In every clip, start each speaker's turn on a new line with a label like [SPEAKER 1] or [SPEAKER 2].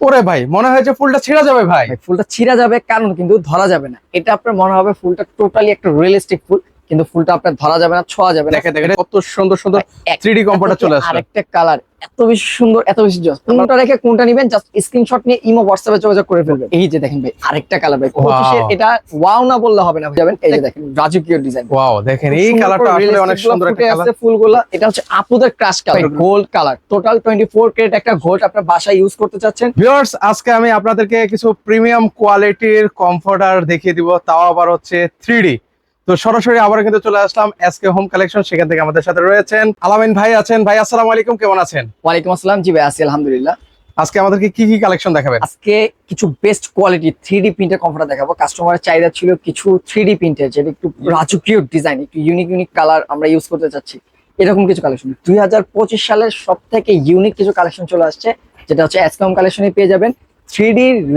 [SPEAKER 1] ওরে ভাই, মনে হয় যে ফুলটা ছিঁড়া যাবে ভাই।
[SPEAKER 2] ফুলটা ছিঁড়া যাবে, কারণ কিন্তু ধরা যাবে না। এটা আপনার মনে হবে ফুলটা টোটালি একটা রিয়েলিস্টিক ফুল। কিন্তু ফুলটা আপনার ধরা যাবে না ছোঁয়া যাবে না।
[SPEAKER 1] দেখে দেখে কত সুন্দর সুন্দর
[SPEAKER 2] এক-
[SPEAKER 1] 3D কম্পিউটার চলে আসলো।
[SPEAKER 2] আরেকটা কালার এত বেশি সুন্দর এত বেশি জস কোনটা রেখে কোনটা নেবেন জাস্ট স্ক্রিনশট নিয়ে ইমো হোয়াটসঅ্যাপে যোগাযোগ করে ফেলবেন। এই যে দেখেন ভাই আরেকটা কালার ভাই এটা ওয়াও না বললে হবে না যাবেন এই যে দেখেন রাজকীয় ডিজাইন
[SPEAKER 1] ওয়াও দেখেন এই কালারটা আসলে অনেক সুন্দর একটা কালার
[SPEAKER 2] ফুলগুলো এটা হচ্ছে আপুদের crush colour gold colour total twenty four carat একটা গোল্ড আপনার বাসায় ইউজ করতে চাচ্ছেন।
[SPEAKER 1] ভিউয়ার্স আজকে আমি আপনাদেরকে কিছু প্রিমিয়াম কোয়ালিটির কমফোর্টার দেখিয়ে দিব তাও আবার হচ্ছে থ্রি তো সরাসরি আবার কিন্তু চলে আসলাম এসকে হোম কালেকশন সেখান থেকে আমাদের সাথে রয়েছেন আলামিন ভাই আছেন। ভাই আসসালামু আলাইকুম কেমন আছেন?
[SPEAKER 2] ওয়ালাইকুম আসসালাম। জি ভাই আছি আলহামদুলিল্লাহ।
[SPEAKER 1] আজকে আমাদেরকে কি কি কালেকশন দেখাবেন?
[SPEAKER 2] আজকে কিছু বেস্ট কোয়ালিটি থ্রি ডি প্রিন্টের কমফোর্টার দেখাবো। কাস্টমারের চাহিদা ছিল কিছু থ্রি ডি প্রিন্টের যেটা একটু রাজকীয় ডিজাইন একটু ইউনিক ইউনিক কালার আমরা ইউজ করতে চাচ্ছি। এরকম কিছু কালেকশন দুই হাজার পঁচিশ সালের সব থেকে ইউনিক কিছু কালেকশন চলে আসছে যেটা হচ্ছে এসকম কালেকশনে পেয়ে যাবেন। থ্রি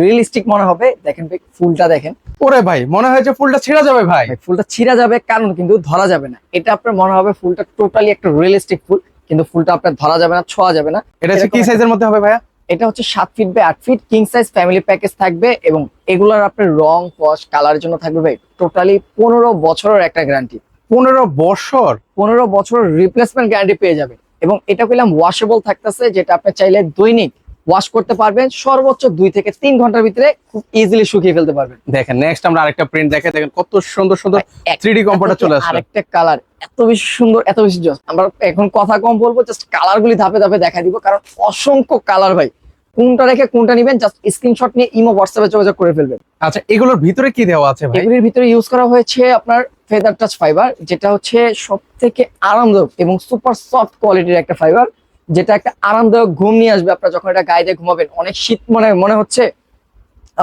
[SPEAKER 2] রিয়েলিস্টিক মনে হবে। দেখেন ভাই ফুলটা দেখেন।
[SPEAKER 1] ওরে ভাই মনে হয় যে ফুলটা ছিঁড়া যাবে ভাই।
[SPEAKER 2] ফুলটা ছিঁড়া যাবে কারণ কিন্তু ধরা যাবে না। এটা আপনার মনে হবে ফুলটা টোটালি একটা রিয়েলিস্টিক ফুল কিন্তু ফুলটা আপনার ধরা যাবে না ছোঁয়া যাবে না।
[SPEAKER 1] এটা কি সাইজের মধ্যে হবে ভাইয়া?
[SPEAKER 2] এটা হচ্ছে সাত ফিট বাই আট feet king size family package থাকবে এবং এগুলার আপনার রং কস কালারের জন্য থাকবে ভাই টোটালি পনেরো বছরের একটা গ্যারান্টি
[SPEAKER 1] পনেরো বছর?
[SPEAKER 2] পনেরো বছরের রিপ্লেসমেন্ট গ্যারান্টি পেয়ে যাবে এবং এটা পেলাম ওয়াশেবল থাকতেছে যেটা আপনি চাইলে দৈনিক ওয়াশ করতে পারবেন সর্বোচ্চ দুই থেকে তিন ঘণ্টার ভিতরে খুব ইজিলি শুকিয়ে ফেলতে পারবেন।
[SPEAKER 1] দেখেন নেক্সট আমরা আরেকটা প্রিন্ট দেখে দেখেন কত সুন্দর সুন্দর
[SPEAKER 2] এক-
[SPEAKER 1] 3D কম্পিউটার চলে আসলো
[SPEAKER 2] আরেকটা কালার এত বেশি সুন্দর এত বেশি জস আমরা এখন কথা কম বলব জাস্ট কালার গুলি ধাপে ধাপে দেখা দিব কারণ অসংখ্য কালার ভাই। কোনটা রেখে কোনটা নিবেন জাস্ট স্ক্রিনশট নিয়ে ইমো হোয়াটসঅ্যাপে যোগাযোগ করে ফেলবেন।
[SPEAKER 1] আচ্ছা এগুলোর ভিতরে কি দেওয়া আছে ভাই?
[SPEAKER 2] এগুলির ভিতরে ইউজ করা হয়েছে আপনার ফেদার টাচ ফাইবার যেটা হচ্ছে সব থেকে আরামদায়ক এবং সুপার সফট কোয়ালিটির একটা ফাইবার যেটা একটা আরামদায়ক ঘুম নিয়ে আসবে। আপনার যখন এটা গায়ে দিয়ে ঘুমাবেন অনেক শীত মনে মনে হচ্ছে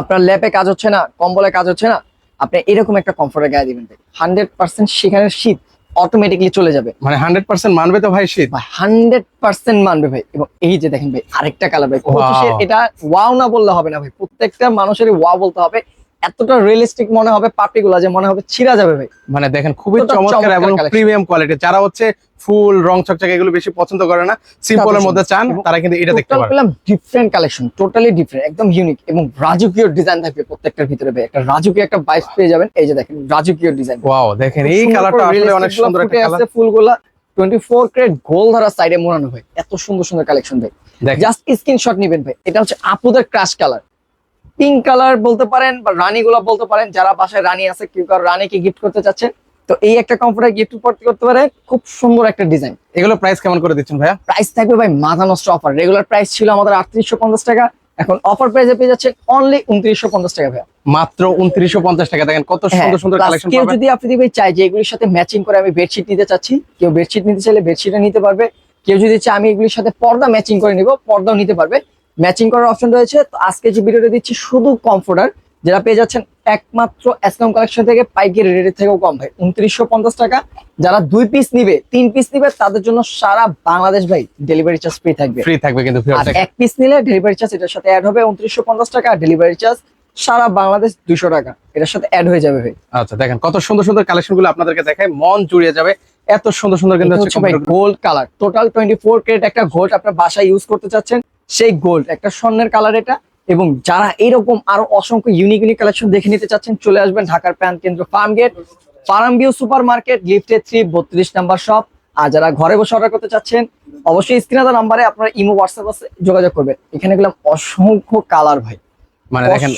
[SPEAKER 2] আপনার ল্যাপে কাজ হচ্ছে না কম্বলে কাজ হচ্ছে না আপনি এরকম একটা কমফোর্টের গায়ে দিবেন হান্ড্রেড পার্সেন্ট সেখানে শীত অটোমেটিকলি চলে যাবে।
[SPEAKER 1] মানে হান্ড্রেড পার্সেন্ট মানবে তো ভাই শীত?
[SPEAKER 2] হান্ড্রেড পার্সেন্ট মানবে ভাই। এবং এই যে দেখেন ভাই আরেকটা কালার ভাই এটা ওয়াও না বললে হবে না ভাই। প্রত্যেকটা মানুষেরই ওয়া বলতে হবে। এতটা রিয়েলিস্টিক মনে হবে পাপড়িগুলা যে মনে হবে ছিঁড়া যাবে ভাই।
[SPEAKER 1] মানে দেখেন খুবই চমৎকার এবং প্রিমিয়াম কোয়ালিটি যারা হচ্ছে ফুল রং চকচকে এগুলো বেশি পছন্দ করে না সিম্পলের মধ্যে চান তারা কিন্তু এটা দেখতে
[SPEAKER 2] টোটাল
[SPEAKER 1] পারে
[SPEAKER 2] পেলাম ডিফারেন্ট কালেকশন টোটালি ডিফারেন্ট একদম ইউনিক এবং রাজকীয় ডিজাইন থাকবে প্রত্যেকটার ভিতরে ভাই। একটা রাজকীয় একটা বাইস পেয়ে যাবেন। এই যে দেখেন রাজকীয় ডিজাইন
[SPEAKER 1] ওয়াও দেখেন এই কালারটা আসলে অনেক সুন্দর একটা কালার
[SPEAKER 2] ফুলগুলা। টোয়েন্টি ফোর ক্রেট গোল ধারা সাইডে মোড়ানো ভাই। এত সুন্দর সুন্দর কালেকশন ভাই। জাস্ট স্ক্রিনশট নেবেন ভাই। এটা হচ্ছে আপুদের ক্রাশ কালার পিঙ্ক কালার বলতে পারেন বা রানী গোলাপ বলতে পারেন যারা বাসায় রানী আছে কেউ কারও রানীকে গিফট করতে চাচ্ছেন তো এই একটা কমফোর্টার গিফট করতে পারে খুব সুন্দর একটা ডিজাইন
[SPEAKER 1] এগুলো প্রাইস কেমন করে দিচ্ছেন ভাইয়া?
[SPEAKER 2] প্রাইস থাকবে ভাই মাথা নষ্ট অফার রেগুলার প্রাইস ছিল আমাদের আটত্রিশশো পঞ্চাশ টাকা এখন অফার প্রাইসে পেয়ে যাচ্ছে অনলি উনত্রিশশো পঞ্চাশ টাকা ভাইয়া।
[SPEAKER 1] মাত্র উনত্রিশশো পঞ্চাশ টাকা দেখেন কত সুন্দর সুন্দর কালেকশন
[SPEAKER 2] হ্যাঁ, কেউ যদি আপনি ভাই চাই যে এগুলির সাথে ম্যাচিং করে আমি বেডশিট নিতে চাচ্ছি কেউ বেডশিট নিতে চাইলে বেডশিটও নিতে পারবে। কেউ যদি চায় আমি এগুলির সাথে পর্দা ম্যাচিং করে নিব পর্দাও নিতে পারবে। ম্যাচিং করার অপশন রয়েছে। তো আজকে যে ভিডিওটা দিচ্ছি শুধু কমফোর্টার যেটা পেয়ে যাচ্ছেন একমাত্র এসকম কালেকশন থেকে পাইকারি রেটের থেকেও কম ভাই উনত্রিশশো টাকা। যারা দুই পিস নিবে তিন পিস নিবে তাদের জন্য সারা বাংলাদেশ ভাই ডেলিভারি চার্জ ফ্রি থাকবে।
[SPEAKER 1] ফ্রি থাকবে কিন্তু
[SPEAKER 2] আর এক পিস নিলে ডেলিভারি চার্জ এটার সাথে অ্যাড হবে উনত্রিশশো টাকা আর ডেলিভারি চার্জ সারা বাংলাদেশ দুশো টাকা। এটার সাথে অ্যাড হয়ে যাবে ভাই।
[SPEAKER 1] আচ্ছা দেখেন কত সুন্দর সুন্দর কালেকশনগুলো আপনাদেরকে দেখায় মন জুড়িয়ে যাবে। এত সুন্দর সুন্দর কিন্তু
[SPEAKER 2] gold colour total twenty four carat একটা গোল্ড আপনার বাসায় ইউজ করতে চাচ্ছেন। সেই গোল্ড একটা স্বর্ণের কালার এটা। এবং যারা এরকম আরও অসংখ্য ইউনিক ইউনিক কালেকশন দেখে নিতে চাচ্ছেন, চলে আসবেন ঢাকার প্যান কেন্দ্র Farmgate Farm View Super Market লিফটে থ্রি বত্রিশ নাম্বার শপ আর যারা ঘরে বসে অর্ডার করতে চাচ্ছেন, অবশ্যই স্ক্রিনে নাম্বারে আপনার ইমো হোয়াটসঅ্যাপ যোগাযোগ করবেন। এখানে গেলাম অসংখ্য কালার ভাই।
[SPEAKER 1] মানে দেখেন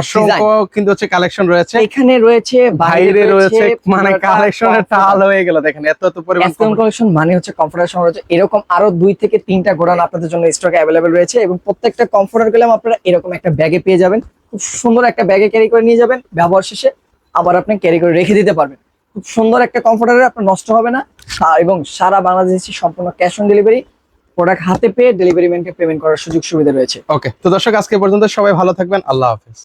[SPEAKER 2] অসংখ্য
[SPEAKER 1] কিন্তু হচ্ছে কালেকশন রয়েছে।
[SPEAKER 2] এখানে রয়েছে
[SPEAKER 1] বাইরে রয়েছে মানে কালেকশনের। টাল হয়ে গেল দেখেন এত এত পরিমাণ
[SPEAKER 2] কালেকশন মানে হচ্ছে কমফোর্টার সংগ্রহ হচ্ছে। এরকম আরও দুই থেকে তিনটা গোডাউন আপনাদের জন্য স্টকে অ্যাভেলেবেল রয়েছে এবং প্রত্যেকটা কমফোর্টার গেলাম আপনারা এরকম একটা ব্যাগে পেয়ে যাবেন। খুব সুন্দর একটা ব্যাগে ক্যারি করে নিয়ে যাবেন। ব্যবহার শেষে আবার আপনি ক্যারি করে রেখে দিতে পারবেন। খুব সুন্দর একটা কমফোর্টার আপনার নষ্ট হবে না। এবং সারা বাংলাদেশে সম্পূর্ণ ক্যাশ অন ডেলিভারি প্রোডাক্ট হাতে পেয়ে ডেলিভারি ম্যানকে পেমেন্ট করার সুযোগ সুবিধা রয়েছে।
[SPEAKER 1] ওকে তো দর্শক, আজকে পর্যন্ত সবাই ভালো থাকবেন, আল্লাহ হাফেজ।